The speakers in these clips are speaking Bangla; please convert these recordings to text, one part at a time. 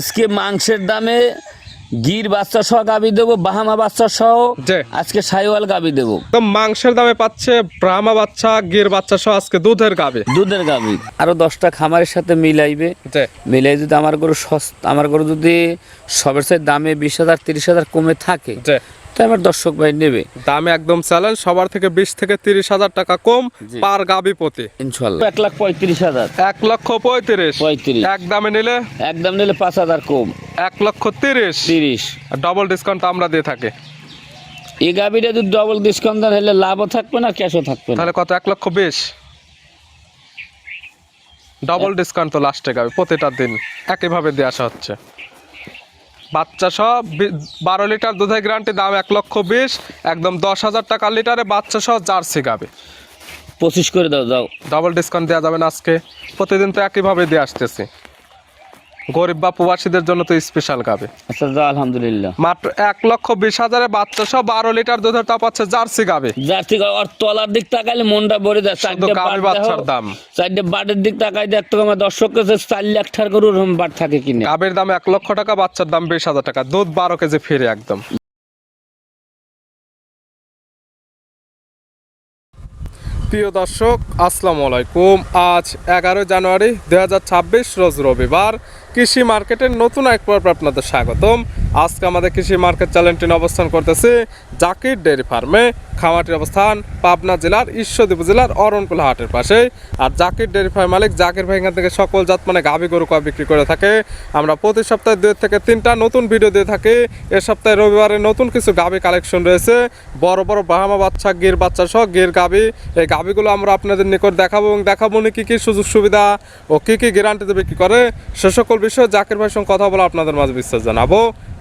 আজকে মাংসের দামে গির বাচ্চা সহ গাবি দেবো বাহামা বাচ্চা সহ আজকে সাইওয়াল গাবি দেবো। তো মাংসের দামে পাচ্ছে ব্রাহ্মা বাচ্চা গির বাচ্চা সহ আজকে দুধের গাবি। দুধের গাবি। আরও দশটা খামারের সাথে মিলাইবে। মিলাই যদি আমার গরু সস্তা আমার গরু যদি সবের সাথে দামে বিশ হাজার তিরিশ হাজার কমে থাকে তো আমার দর্শক ভাই নেবে। দামে একদম চ্যালেঞ্জ সবার থেকে বিশ থেকে তিরিশ হাজার টাকা কম পার গাবি প্রতি। ইনশাল্লাহ। এক লাখ পঁয়ত্রিশ হাজার। এক লক্ষ পঁয়ত্রিশ। পঁয়ত্রিশ। এক দামে নিলে? একদম নিলে পাঁচ হাজার কম। এক লক্ষ তিরিশ। তিরিশ। ডবল ডিসকাউন্ট আমরা দিয়ে থাকি। এই গাবিটা যদি ডবল ডিসকাউন্ট দেন হলে লাভও থাকবে না ক্যাশও থাকবে তাহলে কত? এক লক্ষ বিশ। ডবল ডিসকাউন্ট তো লাস্টে গাবে প্রতিটা দিন। একইভাবে দিয়ে আসা হচ্ছে। বাচ্চা সহ বারো লিটার দুধের গ্রান্টি দাম এক লক্ষ বিশ একদম দশ হাজার টাকা লিটারে বাচ্চা সহ জার্সি গাবে। পঁচিশ করে দাও যাও ডাবল ডিসকাউন্ট দেওয়া যাবে না আজকে। প্রতিদিন তো একইভাবে দিয়ে আসতেছি। গরিব বা প্রবাসীদের জন্য তো স্পেশাল গাবে আচ্ছা আলহামদুলিল্লাহ। মাত্র এক লক্ষ বিশ হাজারে বাচ্চা সহ বারো লিটার দুধের তাপ আছে জার্সি গাবে। যার থেকে ওর তলার দিক তাকাইলে মনটা ভরে যায় বাট বাচ্চার দাম। চারটে বাটের দিক তাকাই দেখতো আমার দর্শক কাছে চার লাখ টাকার করে ওরকম বাট থাকে কিনে। গাবের দাম এক লক্ষ টাকা বাচ্চার দাম বিশ হাজার টাকা। দুধ বারো কেজি ফিরে একদম। প্রিয় দর্শক আসসালামু আলাইকুম। আজ এগারো জানুয়ারি দুই হাজার ছাব্বিশ রোজ রবিবার। কৃষি মার্কেটের নতুন এক পর্ব আপনাদের স্বাগতম। আজকে আমাদের কৃষি মার্কেট চ্যানেলটি অবস্থান করতেছে জাকির ডেয়ারি ফার্মে। খামারটির অবস্থান পাবনা জেলার ঈশ্বরদী জেলার অরণকুলা হাটের পাশে। আর জাকির ডেয়ারি ফার্ম মালিক জাকির ভাই থেকে সকল জাত মানে গাভী গরু কয় বিক্রি করে থাকে। আমরা প্রতি সপ্তাহে দুই থেকে তিনটা নতুন ভিডিও দিয়ে থাকি। এ সপ্তাহে রবিবারে নতুন কিছু গাভী কালেকশন রয়েছে। বড় বড় ব্রাহ্মা বাচ্চা, গির বাচ্চা সহ গির গাভী। এই গাভীগুলো আমরা আপনাদের নিকট দেখাবো এবং দেখাবো নি কী কী সুযোগ সুবিধা ও কী কী গ্যারান্টিতে বিক্রি করে। সে সকল বিষয়ে জাকির ভাইয়ের সঙ্গে কথা বলে আপনাদের মাঝে বিশ্বাস জানাব।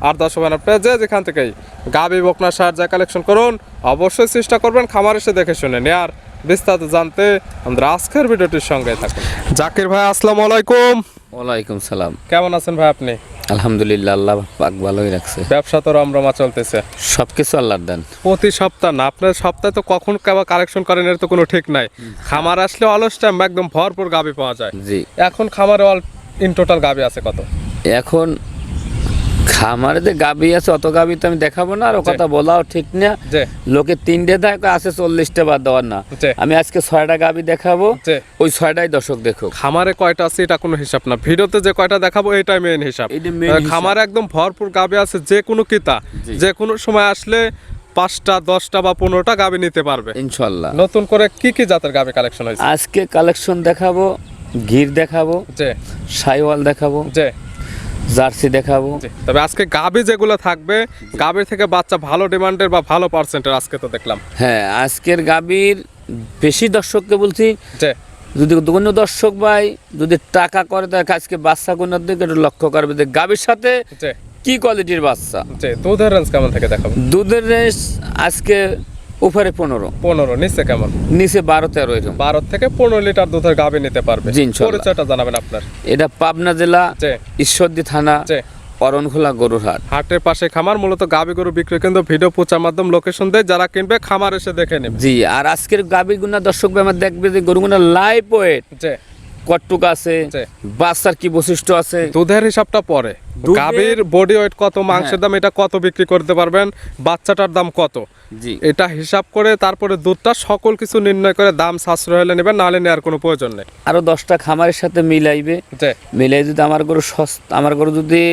আর দর্শক ভাই আপনারা যে যেখান থেকেই গাভী বকনা সার যা কালেকশন করুন অবশ্যই চেষ্টা করবেন খামার এসে দেখে শুনে আর বিস্তারিত জানতে আমাদের আজকের ভিডিওটির সঙ্গে থাকুন। জাকির ভাই আসসালামু আলাইকুম। ওয়ালাইকুম সালাম। কেমন আছেন ভাই আপনি? আলহামদুলিল্লাহ আল্লাহ পাক ভালোই রাখছে। ব্যবসা তো রমরমা চলতেছে। সব কিছু আল্লাহর দেন। প্রতি সপ্তাহ না আপনার সপ্তাহে তো কখন কেবা কালেকশন করেন এর তো কোনো ঠিক নাই। খামার আসলে অলস টাইম একদম ভরপুর গাবি পাওয়া যায়। জি। এখন খামারে অল ইন টোটাল গাবি আছে কত? এখন খামারে যে গাবি আছে অত গাবি তো আমি দেখাবো না আর ও কথা বলাও ঠিক না। লোকে তিনটে থাকে আছে চল্লিশটা বাদ দেওয়ার না। আমি আজকে ছয়টা গাবি দেখাবো ওই ছয়টাই দর্শক দেখো খামারে কয়টা আছে এটা কোনো হিসাব না। ভিডিওতে যে কয়টা দেখাবো এটাই মেন হিসাব। খামারে একদম ভরপুর গাবি আছে যে কোনো কিতা। যে কোনো সময় আসলে পাঁচটা দশটা বা পনেরোটা গাবি নিতে পারবে। ইনশাল্লাহ। নতুন করে কি কি জাতের গাবি কালেকশন হয়েছে? আজকে কালেকশন দেখাবো গির দেখাবো সাইওয়াল দেখাবো জার্সি দেখাবো। তবে আজকে গাবি যেগুলো থাকবে গাবি থেকে বাচ্চা ভালো ডিমান্ডের বা ভালো পার্সেন্টের আজকে তো দেখলাম। হ্যাঁ আজকের গাবির বেশি দর্শককে বলছি যদি কোনো দর্শক ভাই যদি টাকা করে তাহলে আজকে বাচ্চা কোনার দিকে একটু লক্ষ্য করবে যে গাবির সাথে কি কোয়ালিটির বাচ্চা। দুধের রেঞ্জ কেমন থেকে দেখাবো? দুধের রেস আজকে উপরে পনেরো। পনেরো নিচে কেমন? নিচে বারো তেরো এরকম। বারো থেকে পনেরো লিটার দুধের গাবি নিতে পারবে। পরিচয়টা জানাবেন আপনার। এটা পাবনা জেলা ঈশ্বরদী থানা অরণখোলা গরুরহাট। হাটের পাশে খামার মূলত গাবি গরু বিক্রি কিন্তু ভিডিও প্রচার মাধ্যম লোকেশন দেয় যারা কিনবে খামার এসে দেখে নেবে। জি আর আজকের গাভীর গুনা দর্শক আমার দেখবে যে গরুগুনা লাইভ ওয়েট কটটুক আছে। বাচ্চার কি বৈশিষ্ট্য আছে? দুধের হিসাবটা পরে। গাবির বডি ওয়েট কত মাংসের দাম এটা কত বিক্রি করতে পারবেন বাচ্চাটার দাম কত? জি। এটা হিসাব করে তারপরে দুধটা সকল কিছু নির্ণয় করে দাম সাশ্রয় হলে নেবেন নাহলে নেওয়ার কোনো প্রয়োজন নেই। আরও দশটা খামারের সাথে মিলাইবে। মিলাই যদি আমার গরু সস্তা আমার গরু যদি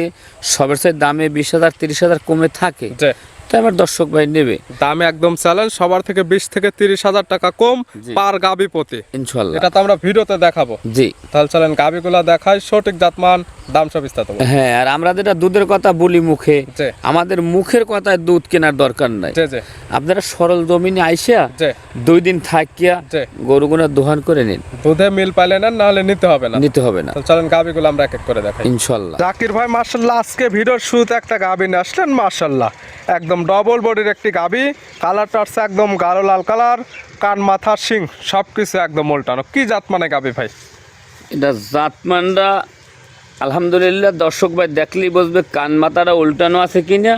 সবের সাথে দামে বিশ হাজার তিরিশ হাজার কমে থাকে তো আমার দর্শক ভাই নেবে। দামে একদম চ্যালেঞ্জ সবার থেকে বিশ থেকে তিরিশ হাজার টাকা কম পার গাবি প্রতি। ইনশাল্লাহ এটা তো আমরা ভিডিওতে দেখাবো। জি। তাহলে চলেন গাবিগুলা দেখাই সঠিক জাতমান দাম সব বিস্তারিত হ্যাঁ আর আমরা যেটা দুধের কথা বলি মুখে আমাদের মুখের কথায় দুধ কেনার দরকার নাই। আপনারা সরল জমিনে আইসা দুই দিন থাকিয়া গরুগুনা দোহান করে নিন। দুধে মিল পাইলে না নাহলে নিতে হবে না। নিতে হবে না। চলেন গাবিগুলো আমরা এক এক করে দেখাই। ইনশাল্লাহ জাকির ভাই মার্শাল্লাহ আজকে ভিডিওর শুরুতে একটা গাবি নিয়ে আসলেন মার্শাল্লাহ একদম ডবল বডির একটি গাবি কালারটা হচ্ছে একদম গাঢ় লাল কালার কান মাথার শিং সব কিছু একদম উল্টানো। কি জাত মানে গাবি ভাই? এটা জাতমানরা আলহামদুলিল্লাহ দর্শক ভাই দেখলেই বসবে কান মাথাটা উল্টানো আছে কিনা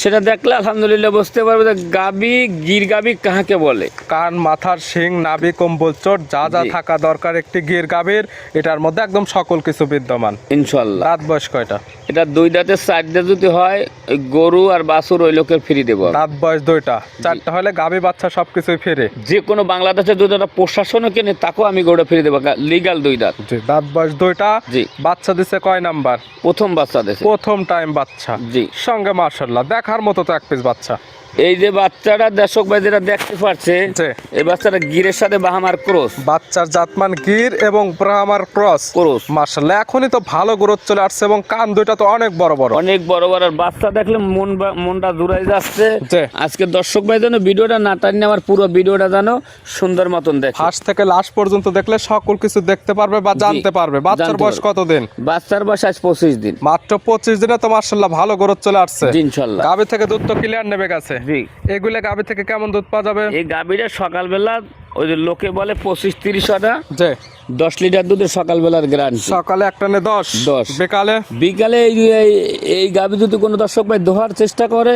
সেটা দেখলে আলহামদুলিল্লাহ বুঝতে পারবে যে গাবি গির গাবি কাহাকে বলে। কান মাথার শিং নাভি কম্বল চোট যা যা থাকা দরকার একটি গির গাভীর এটার মধ্যে একদম সকল কিছু বিদ্যমান। ইনশাল্লাহ দাঁত বয়স কয়টা? এটা দুই দাঁতের সাইড দিয়ে যদি হয় ওই গরু আর বাছুর ওই লোকের ফ্রি দেবো। দাঁত বয়স দুইটা। চারটা হলে গাভী বাচ্চা সবকিছুই ফিরে। যে কোনো বাংলাদেশে যদি একটা প্রশাসনও কেনে তাকেও আমি গরু ফিরে দেবো লিগাল দুই দাঁত। দাঁত বয়স দুইটা। জি। বাচ্চা দিছে কয় নাম্বার? প্রথম বাচ্চা প্রথম টাইম বাচ্চা। জি। সঙ্গে মার্শাল্লাহ দেখার মতো তো এক পিস বাচ্চা। এই যে বাচ্চাটা দর্শক ভাই যেটা দেখতে পাচ্ছে। এই বাচ্চাটা গিরের সাথে বাহামার ক্রস। বাচ্চার জাতমান গির এবং ব্রাহ্মার ক্রস। ক্রস। মার্শাল্লাহ এখনই তো ভালো গ্রোথ চলে আসছে এবং কান দুইটা তো অনেক বড় বড়। অনেক বড় বড় আর বাচ্চা দেখলে মন মনটা জুড়াই যাচ্ছে। আজকে দর্শক ভাই যেন ভিডিওটা না টানিয়ে আমার পুরো ভিডিওটা যেন সুন্দর মতন দেখে। ফার্স্ট থেকে লাস্ট পর্যন্ত দেখলে সকল কিছু দেখতে পারবে বা জানতে পারবে। বাচ্চার বয়স। কতদিন? বাচ্চার বয়স আজ পঁচিশ দিন। মাত্র পঁচিশ দিনে তো মার্শাল্লাহ ভালো গ্রোথ চলে আসছে। ইনশাল্লাহ গাভী থেকে দুধ তো ক্লিয়ার নেবে গেছে জি। এগুলা গাভী থেকে কেমন দুধ পাওয়া যাবে? এই গাভীরা সকালবেলা ওই যে লোকে বলে পঁচিশ তিরিশ আটা যে দশ লিটার দুধের সকালবেলার গ্রান্ট সকালে একটা নে দশ দশ। বিকালে? বিকালে এই গাভী যদি কোনো দর্শক ভাই দোহার চেষ্টা করে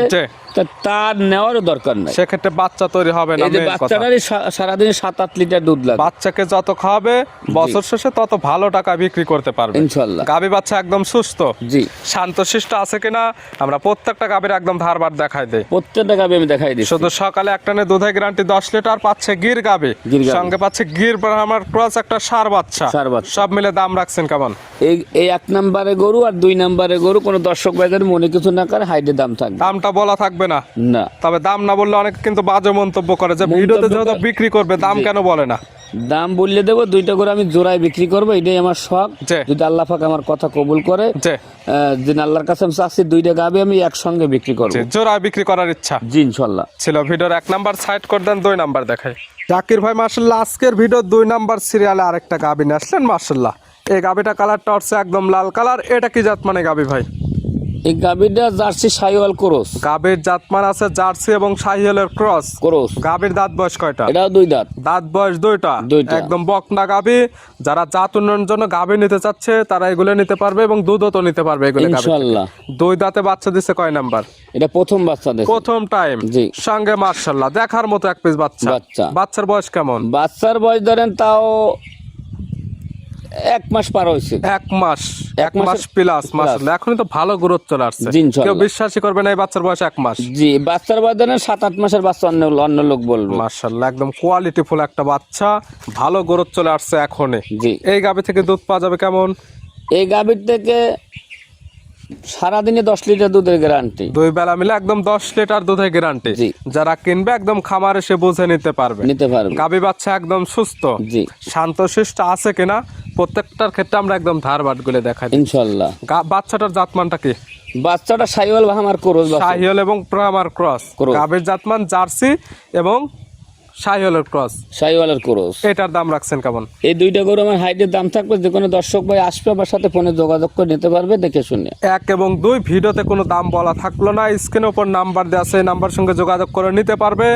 তা তার নেওয়ারও দরকার নাই। সেক্ষেত্রে বাচ্চা তৈরি হবে না এই। বাচ্চাটারই সারাদিনে সাত আট লিটার দুধ লাগে। বাচ্চাকে যত খাওয়াবে বছর শেষে তত ভালো টাকা বিক্রি করতে পারবে। ইনশাল্লাহ। গাভী বাচ্চা একদম সুস্থ। জি। শান্তশিষ্ট আছে কিনা আমরা প্রত্যেকটা গাভীর একদম ধারবার দেখাই দেই। প্রত্যেকটা গাভী আমি দেখাই দিচ্ছি। শুধু সকালে একটা নে দুধে গ্যারান্টি দশ লিটার পাচ্ছে গির গাবে সঙ্গে পাচ্ছে গির আমার ক্রস একটা সার বাচ্চা। ষাঁড় বাচ্চা। সব মিলে দাম রাখছেন কেমন? এই এই এক নম্বরে গরু আর দুই নম্বরে গরু কোনো দর্শক ভাইদের মনে কিছু না করে হাইটে দাম থাকবে। দামটা বলা থাকবে না। না। তবে দাম না বললে অনেকে কিন্তু বাজে মন্তব্য করে যে ভিডিওতে যেহেতু বিক্রি করবে দাম কেন বলে না? দাম বললে দেবো দুইটা করে আমি জোড়ায় বিক্রি করব এটাই আমার শখ। যদি আল্লাহ পাক আমার কথা কবুল করে দিন আল্লাহর কাছে আমি চাচ্ছি দুইটা গাভী আমি একসঙ্গে বিক্রি করব। যে জোড়া বিক্রি করার ইচ্ছা। জি ইনশাল্লাহ। ছিল ভিডিওর এক নাম্বার সাইড করে দেন দুই নাম্বার দেখাই। জাকির ভাই মার্শাল্লাহ আজকের ভিডিও দুই নাম্বার সিরিয়ালে আরেকটা গাবি নিয়ে আসলেন মার্শাল্লাহ এই গাবিটা কালারটা হচ্ছে একদম লাল কালার এটা কি জাত মানে গাবি ভাই? এই গাভীটা জার্সি সাইওয়াল ক্রস। গাবির জাতমান আছে জার্সি এবং শাহিওয়ালের ক্রস। ক্রস। গাবির দাঁত বয়স কয়টা? এটাও দুই দাঁত। দাঁত বয়স দুইটা। একদম বকনা গাবি যারা জাত উন্নয়নের জন্য গাবি নিতে চাচ্ছে তারা এগুলো নিতে পারবে এবং দুধও তো নিতে পারবে এগুলো গাবি ইনশাল্লাহ। দুই দাঁতে বাচ্চা দিছে কয় নাম্বার? এটা প্রথম বাচ্চা দেশ প্রথম টাইম। জি। সঙ্গে মার্শাল্লাহ দেখার মতো এক পিস বাচ্চা। বাচ্চা। বাচ্চার বয়স কেমন? বাচ্চার বয়স ধরেন তাও এক মাস পার হয়েছে। এক মাস এক মাস প্লাস plus। এখনই তো ভালো গ্রোথ চলে আসছে কেউ বিশ্বাসই করবে না এই বাচ্চার বয়স এক মাস। জি বাচ্চার বয়স ধরেন সাত আট মাসের বাচ্চা অন্য অন্য লোক বলবে। মার্শাল্লাহ একদম কোয়ালিটি ফুল একটা বাচ্চা। ভালো গ্রোথ চলে আসছে এখনই। জি। এই গাভী থেকে দুধ পাওয়া যাবে কেমন? এই গাভীর থেকে সারাদিনে দশ লিটার দুধের গ্যারান্টি দুই বেলা মিলে একদম দশ লিটার দুধের গ্যারান্টি। যারা কিনবে একদম খামার এসে বুঝে নিতে পারবে। নিতে পারবে। গাবি বাচ্চা একদম সুস্থ। জি। শান্তশিষ্ট আছে কিনা প্রত্যেকটার ক্ষেত্রে আমরা একদম ধার বাটগুলো দেখাই। ইনশাল্লাহ। বাচ্চাটার জাতমানটা কি? বাচ্চাটা সাইওয়াল বা আমার করস শাহিওল এবং প্রামার ক্রস। গাবির জাতমান জার্সি এবং শাহিওলের ক্রস। সাইওয়ালের করস। এটার দাম রাখছেন কেমন? এই দুইটা গরু আমার হাইটের দাম থাকবে যে কোনো দর্শক ভাই আসবে আমার সাথে ফোনে যোগাযোগ করে নিতে পারবে দেখে শুনে। এক এবং দুই ভিডিওতে কোনো দাম বলা থাকল না স্ক্রিনের উপর নাম্বার দেওয়া আছে নাম্বার সঙ্গে যোগাযোগ করে নিতে পারবে।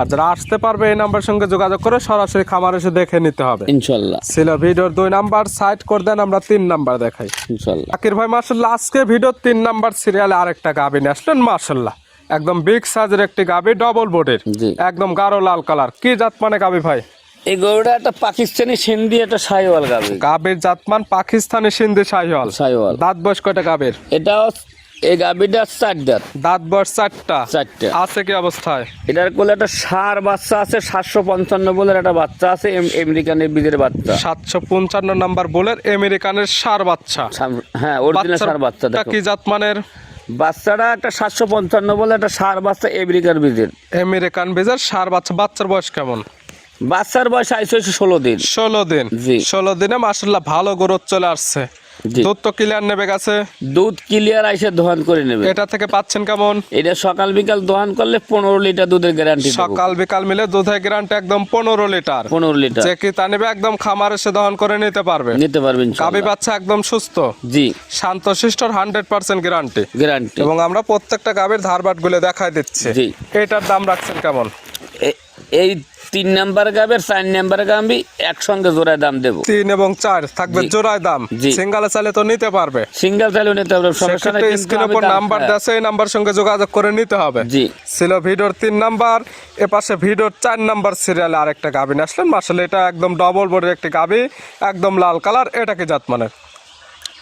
আর যারা আসতে পারবে এই নাম্বার সঙ্গে যোগাযোগ করে সরাসরি খামার এসে দেখে নিতে হবে। ইনশাল্লাহ। ছিল ভিডিওর দুই নাম্বার সাইড করে দেন আমরা তিন নাম্বার দেখাই। ইনশাল্লাহ। আকির ভাই মার্শাল্লাহ আজকে ভিডিওর তিন নাম্বার সিরিয়ালে আরেকটা গাবি নিয়ে আসলেন মার্শাল্লাহ একদম বিগ সাইজের একটি গাবি ডবল বোর্ডের একদম গাঢ় লাল কালার কি জাত মানে গাবি ভাই? এই গরুটা একটা পাকিস্তানি সিন্ধি একটা সাইওয়াল গাবি গাবির জাতমান পাকিস্তানি সিন্ধি শাহিওয়াল। সাইওয়াল দাঁত বয়স কয়টা গাবির এটাও এই গাবিটা চার দাঁত। দাঁত বয়স চারটা? চারটা। আছে কি অবস্থায়? এটার কোলে একটা সার বাচ্চা আছে সাতশো পঞ্চান্ন বলে একটা বাচ্চা আছে আমেরিকানের বীজের বাচ্চা। সাতশো পঞ্চান্ন নাম্বার বোলের আমেরিকানের সার বাচ্চা। হ্যাঁ অরিজিনাল সার বাচ্চা বাচ্চাটা কি জাতমানের বাচ্চাটা একটা সাতশো পঞ্চান্ন বলে একটা সার বাচ্চা আমেরিকান বীজের আমেরিকান বেজার সার বাচ্চা বাচ্চার বয়স কেমন? বাচ্চার বয়স আইসো ষোলো দিন। ষোলো দিন। জি। ষোলো দিনে মাসাল্লাহ ভালো গ্রোথ চলে আসছে। দুধ তো ক্লিয়ার নেবে গেছে। দুধ ক্লিয়ার আইসে দোহান করে নেবে। এটা থেকে পাচ্ছেন কেমন? এটা সকাল বিকাল দোহান করলে পনেরো লিটার দুধের গ্যারান্টি সকাল বিকাল মিলে দুধের গ্রান্ট একদম পনেরো লিটার। পনেরো লিটার। যে কি তা নেবে একদম খামার এসে দহন করে নিতে পারবে। নিতে পারবেন গাবি বাচ্চা একদম সুস্থ। জি। শান্তশিষ্টর হান্ড্রেড পার্সেন্ট গ্যারান্টি গ্যারান্টি এবং আমরা প্রত্যেকটা গাবির ধারবাটগুলো দেখাই দিচ্ছি। জি। এটার দাম রাখছেন কেমন? এই তিন নাম্বার গাবি আর চার নাম্বার গাবি একসঙ্গে জোড়ায় দাম দেবো। তিন এবং চার থাকবে। জোড়ায় দাম। সিঙ্গালে চাইলে তো নিতে পারবে। সিঙ্গেল চাইলেও নিতে হবে সমস্যা নাই স্ক্রিনের উপর নাম্বার দেওয়া আছে, এই নাম্বার সঙ্গে যোগাযোগ করে নিতে হবে। জি। ছিল ভিডিওর তিন নাম্বার এ পাশে ভিডিওর চার নাম্বার সিরিয়ালে আরেকটা গাভিন আসলেন। আসলে এটা একদম ডবল বডির একটি গাভি একদম লাল কালার এটা কি জাত মানে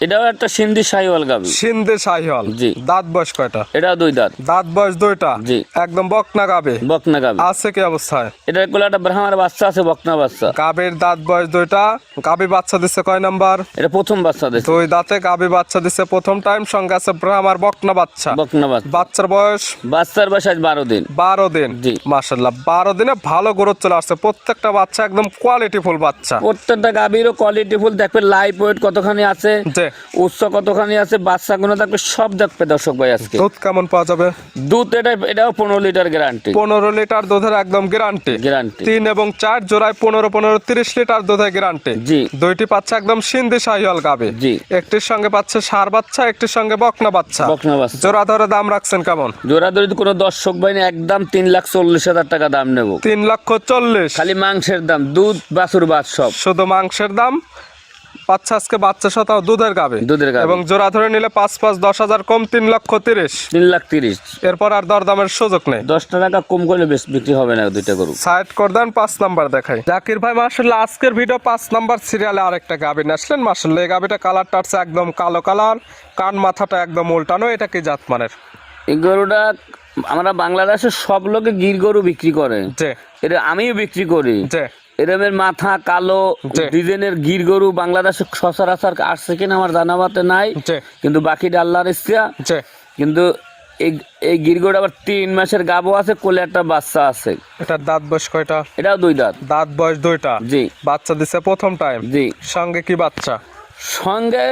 এটাও একটা সিন্ধি গাবি সিন্ধে শাহিওয়াল। জি। দাঁত বয়স কয়টা? এটাও দুই দাঁত। দাঁত বয়স দুইটা? জি। একদম বকনা গাবে বকনা গাবি আছে কি অবস্থায়? এটা কোলে একটা ব্রাহ্মার বাচ্চা আছে বকনা বাচ্চা। গাবির দাঁত বয়স দুইটা। গাবি বাচ্চা দিচ্ছে কয় নাম্বার? এটা প্রথম বাচ্চা দিচ্ছে দুই দাঁতে গাবি বাচ্চা দিচ্ছে প্রথম টাইম সঙ্গে আছে ব্রাহ্মার বকনা বাচ্চা। বকনা বাচ্চা। বাচ্চার বয়স? বাচ্চার বয়স আজ বারো দিন। বারো দিন। জি। মাসাল্লাহ বারো দিনে ভালো গ্রোথ চলে আসছে। প্রত্যেকটা বাচ্চা একদম কোয়ালিটি ফুল বাচ্চা। প্রত্যেকটা গাভীরও কোয়ালিটি ফুল। দেখবে লাইফ ওয়েট কতখানি আছে। উচ্চ কতখানি আছে বাচ্চাগুলো দেখবে সব দেখবে দর্শক ভাই আজকে। দুধ কেমন পাওয়া যাবে? দুধ এটা এটাও পনেরো লিটার গ্যারান্টি পনেরো লিটার দুধের একদম গ্যারান্টি গ্যারান্টি তিন এবং চার জোড়ায় পনেরো পনেরো তিরিশ লিটার দুধের গ্যারান্টি জি। দুইটি পাচ্ছে একদম সিন্ধি শাহিওয়াল গাবে জি। একটির সঙ্গে পাচ্ছে সার বাচ্চা একটির সঙ্গে বকনা বাচ্চা। বকনা বাচ্চা। জোড়া ধরে দাম রাখছেন কেমন? জোড়া দড়ি কোনো দর্শক ভাই একদম তিন লাখ চল্লিশ হাজার টাকা দাম নেব। তিন লক্ষ চল্লিশ। খালি মাংসের দাম দুধ বাছুর বাদ সব। শুধু মাংসের দাম পাচ্ছে আজকে বাচ্চা শতাও দুধের গাবে দুধের গাভী। এবং জোড়া ধরে নিলে পাঁচ পাঁচ দশ হাজার কম তিন লক্ষ তিরিশ। তিন লাখ তিরিশ। এরপর আর দরদামের সুযোগ নেই। দশটা টাকা কম করলে বেশ বিক্রি হবে না দুইটা গরু। সাইড করে দেন পাঁচ নাম্বার দেখাই। জাকির ভাই মার্শাল্লাহ আজকের ভিডিও পাঁচ নাম্বার সিরিয়ালে আরেকটা গাবি আসলেন মার্শাল্লাহ এই গাবিটা কালারটা আছে একদম কালো কালার কান মাথাটা একদম উল্টানো এটা কি জাত মানের এই গরুটা আমরা বাংলাদেশের সব লোকে গির গরু বিক্রি করে। এটা আমিও বিক্রি করি। এরমের মাথা কালো। ডিজাইনের গির গরু বাংলাদেশে সচরাচর আসছে কিনা আমার জানাবাতে নাই। কিন্তু বাকি আল্লাহর ইচ্ছা। কিন্তু এই এই গির গরু আবার তিন মাসের গাবও আছে কোলে একটা বাচ্চা আছে। এটার দাঁত বয়স কয়টা? এটাও দুই দাঁত। দাঁত বয়স দুইটা? জি। বাচ্চা দিছে প্রথম টাইম? জি। সঙ্গে কি বাচ্চা? সঙ্গে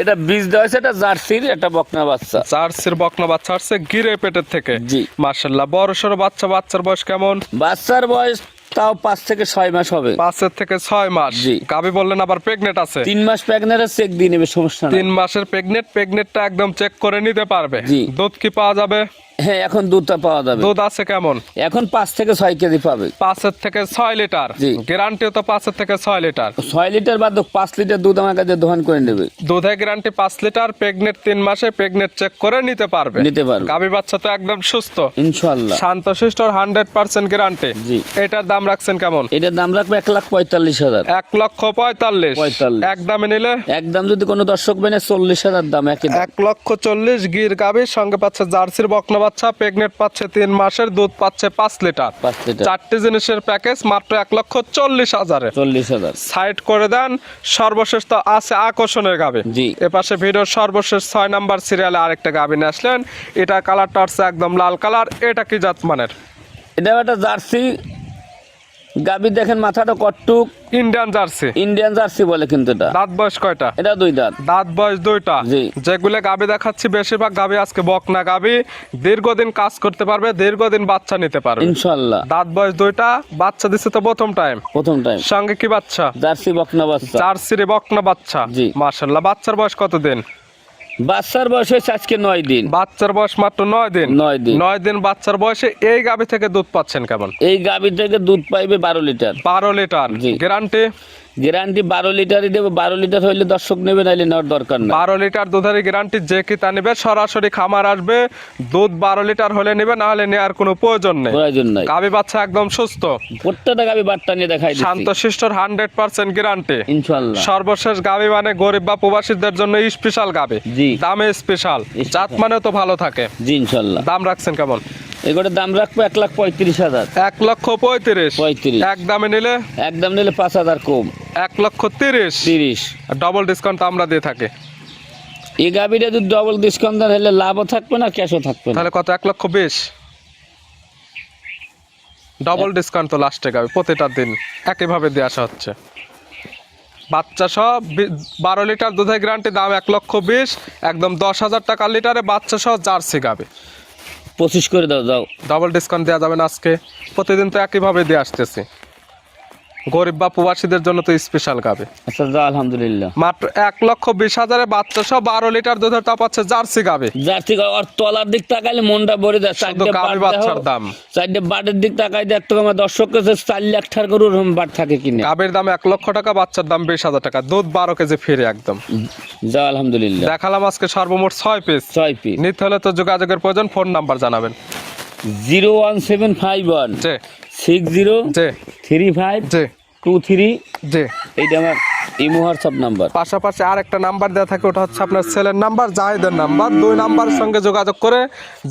এটা বীজ দেওয়া হয়েছে এটা জার্সির একটা বকনা বাচ্চা। জার্সির বকনা বাচ্চা আসছে গিরে পেটের থেকে। জি। মার্শাল্লাহ বড় সড়ো বাচ্চা বাচ্চার বয়স কেমন? বাচ্চার বয়স তাও পাঁচ থেকে ছয় মাস হবে। পাঁচের থেকে ছয় মাস। জি। গাবি বললেন আবার প্রেগনেন্ট আছে। তিন মাস প্রেগনেন্টের চেক দিয়ে নেবে সমস্যা তিন মাসের প্রেগনেন্ট প্রেগনেন্টটা একদম চেক করে নিতে পারবে। জি। দুধ কি পাওয়া যাবে? হ্যাঁ এখন দুধটা পাওয়া যাবে। দুধ আছে কেমন? এখন পাঁচ থেকে ছয় কেজি পাবে। পাঁচের থেকে ছয় লিটার। জি। গ্যারান্টিও তো পাঁচের থেকে ছয় লিটার। ছয় লিটার বা পাঁচ লিটার দুধ আমার কাছে দোকান করে নেবে। দুধের গ্যারান্টি পাঁচ লিটার প্রেগনেন্ট তিন মাসে প্রেগনেন্ট চেক করে নিতে পারবে। নিতে পারবে। গাবি বাচ্চা তো একদম সুস্থ। ইনশাল্লাহ শান্ত শিষ্ট হান্ড্রেড পার্সেন্ট গ্যারান্টি জি। এটার দাম রাখছেন কেমন? এটার দাম রাখবে এক লাখ পঁয়তাল্লিশ হাজার। এক লক্ষ পঁয়তাল্লিশ। পঁয়তাল্লিশ। এক দামে নিলে? একদম যদি কোনো দর্শক বেনে চল্লিশ হাজার দাম দাম। এক লক্ষ চল্লিশ গির গাভীর সঙ্গে পাচ্ছে জার্সির বকনা বাচ্চা প্রেগনেন্ট পাচ্ছে তিন মাসের দুধ পাচ্ছে পাঁচ লিটার। পাঁচ লিটার। চারটি জিনিসের প্যাকেজ মাত্র এক লক্ষ চল্লিশ হাজারে চল্লিশ হাজার। সাইড করে দেন সর্বশেষ তো আছে আকর্ষণের গাবে জি। এ পাশে ভিডিওর সর্বশেষ ছয় নাম্বার সিরিয়ালে আরেকটা গাবি নিয়ে আসলেন। এটা কালারটা হচ্ছে একদম লাল কালার এটা কি জাত মানের? এটা একটা জার্সি গাবি দেখেন মাথাটা কট্টুক। Indian jersey. ইন্ডিয়ান জার্সি বলে কিন্তু এটা। দাঁত বয়স কয়টা? এটা দুই দাঁত। দাঁত বয়স দুইটা। জি। যেগুলো গাবি দেখাচ্ছি বেশিরভাগ গাবি আজকে বক না গাবি দীর্ঘদিন কাজ করতে পারবে দীর্ঘদিন বাচ্চা নিতে পারবে। ইনশাল্লাহ। দাঁত বয়স দুইটা বাচ্চা দিচ্ছে তো প্রথম টাইম। প্রথম টাইম। সঙ্গে কি বাচ্চা? জার্সি বকনা বাচ্চা। জার্সির বকনা বাচ্চা। জি। মার্শাল্লাহ বাচ্চার বয়স কতদিন? বাচ্চার বয়স হয়েছে আজকে নয় দিন। বাচ্চার বয়স মাত্র নয় দিন? নয় দিন। নয় দিন বাচ্চার বয়সে এই গাভী থেকে দুধ পাচ্ছেন কেমন? এই গাভীর থেকে দুধ পাইবে বারো লিটার। বারো লিটার। গ্যারান্টি? গ্যারান্টি বারো লিটারই দেবো বারো লিটার হইলে দর্শক নেবে নাইলে নেওয়ার দরকার না বারো লিটার দুধের গ্যারান্টি যে কি তা নেবে সরাসরি খামার আসবে দুধ বারো লিটার হলে নেবে না হলে নেওয়ার কোনো প্রয়োজন নেই। প্রয়োজন নাই। গাবি বাচ্চা একদম সুস্থ। প্রত্যেকটা গাবি বাচ্চা নিয়ে দেখাই শান্ত শিষ্টর হান্ড্রেড পার্সেন্ট গ্যারান্টি ইনশাল্লাহ সর্বশেষ গাবি মানে গরিব বা প্রবাসীদের জন্য স্পেশাল গাবি জি। দামে স্পেশাল। জাত মানে তো ভালো থাকে। জি ইনশাল্লাহ দাম রাখছেন কেমন? এগুলোর দাম রাখব এক লাখ পঁয়ত্রিশ হাজার। এক লক্ষ পঁয়ত্রিশ। পঁয়ত্রিশ। এক দামে নিলে? একদম নিলে পাঁচ হাজার কম। এক লক্ষ তিরিশ। তিরিশ। ডবল ডিসকাউন্ট আমরা দিয়ে থাকি। এই গাভীটা যদি ডবল ডিসকাউন্ট দেন হলে লাভও থাকবে না ক্যাশও থাকবে তাহলে কত? এক লক্ষ বিশ। ডবল ডিসকাউন্ট তো লাস্টে গাবে প্রতিটা দিন। একইভাবে দিয়ে আসা হচ্ছে। বাচ্চা সহ বারো লিটার দুধের গ্যারান্টি দাম এক লক্ষ বিশ একদম দশ হাজার টাকা লিটারে বাচ্চা সহ জার্সি গাবে। পঁচিশ করে দাও যাও ডবল ডিসকাউন্ট দেওয়া যাবে না আজকে। প্রতিদিন তো একইভাবে দিয়ে আসতেছি। গরিব বা প্রবাসীদের জন্য তো স্পেশাল গাবে। আচ্ছা আলহামদুলিল্লাহ। মাত্র এক লক্ষ বিশ হাজারে বাচ্চা সহ বারো লিটার দুধের তাপ আছে জার্সি গাবে। থেকে ওর তলার দিক তাকাইলে মনটা ভরে যায়। বাচ্চার দাম। চারটে বাটের দিক তাকাই দেখতো আমার দর্শক কাছে চার লাখ টাকার গরুর বাট থাকে কিনে। গাবের দাম এক লক্ষ টাকা বাচ্চার দাম বিশ হাজার টাকা। দুধ বারো কেজি ফিরে একদম। যা আলহামদুলিল্লাহ। দেখালাম আজকে সর্বমোট ছয় পিস ছয় পিস নিতে হলে তো যোগাযোগের প্রয়োজন ফোন নাম্বার জানাবেন। Zero one seven five one six zero three five two three এইটা আমার ইমো হোয়াটসঅ্যাপ নাম্বার। পাশাপাশি আর একটা নাম্বার দেওয়া থাকে ওটা হচ্ছে আপনার ছেলের নাম্বার জাহিদের নাম্বার। দুই নাম্বারের সঙ্গে যোগাযোগ করে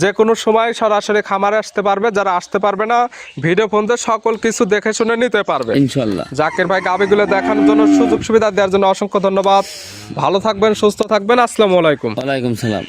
যে কোনো সময় সরাসরি খামারে আসতে পারবে যারা আসতে পারবে না ভিডিও ফোন দিয়ে সকল কিছু দেখে শুনে নিতে পারবে। ইনশাল্লাহ। জাকির ভাই গাবিগুলো দেখানোর জন্য সুযোগ সুবিধা দেওয়ার জন্য অসংখ্য ধন্যবাদ। ভালো থাকবেন সুস্থ থাকবেন আসসালামু আলাইকুম। ওয়ালাইকুম সালাম।